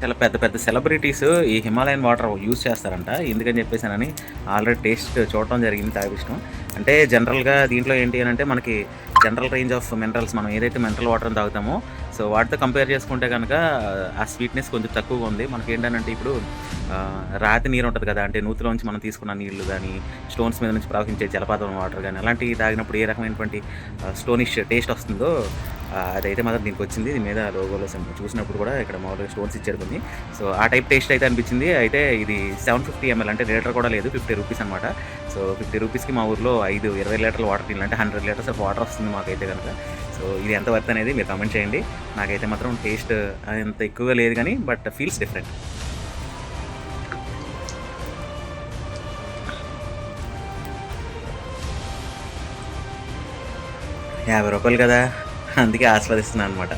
చాలా పెద్ద పెద్ద సెలబ్రిటీస్ ఈ హిమాలయన్ వాటర్ యూస్ చేస్తారంట. ఎందుకని చెప్పేసానని ఆల్రెడీ టేస్ట్ చూడటం జరిగింది తాగిష్టం అంటే జనరల్గా దీంట్లో ఏంటి అని అంటే మనకి జనరల్ రేంజ్ ఆఫ్ మినరల్స్ మనం ఏదైతే మినరల్ వాటర్ తాగుతామో సో వాటితో కంపేర్ చేసుకుంటే కనుక ఆ స్వీట్నెస్ కొంచెం తక్కువగా ఉంది. మనకి ఏంటంటే ఇప్పుడు రాతి నీరు ఉంటుంది కదా అంటే నూతిలోంచి మనం తీసుకున్న నీళ్ళు కానీ స్టోన్స్ మీద నుంచి ప్రవహించే జలపాతం వాటర్ కానీ అలాంటివి తాగినప్పుడు ఏ రకమైనటువంటి స్టోనిష్ టేస్ట్ వస్తుందో అదైతే మాత్రం దీనికి వచ్చింది దీని మీద లోగోలో చూసినప్పుడు కూడా ఇక్కడ మామూలుగా స్టోన్స్ ఇచ్చారు కొన్ని. సో ఆ టైప్ టేస్ట్ అయితే అనిపించింది. అయితే ఇది సెవెన్ ఫిఫ్టీ ఎంఎల్ అంటే లీటర్ కూడా లేదు ఫిఫ్టీ రూపీస్ అనమాట సో ఫిఫ్టీ రూపీస్కి మా ఊర్లో ఐదు ఇరవై లీటర్ల వాటర్ టీల్ అంటే హండ్రెడ్ లీటర్స్ ఆఫ్ వాటర్ వస్తుంది మాకైతే కనుక సో ఇది ఎంత వర్త్ అనేది మీరు కమెంట్ చేయండి. నాకైతే మాత్రం టేస్ట్ అంత ఎక్కువగా లేదు కానీ బట్ ఫీల్స్ డిఫరెంట్. యాభై రూపాయలు కదా. అందుకే ఆస్వాదిస్తున్నాను అనమాట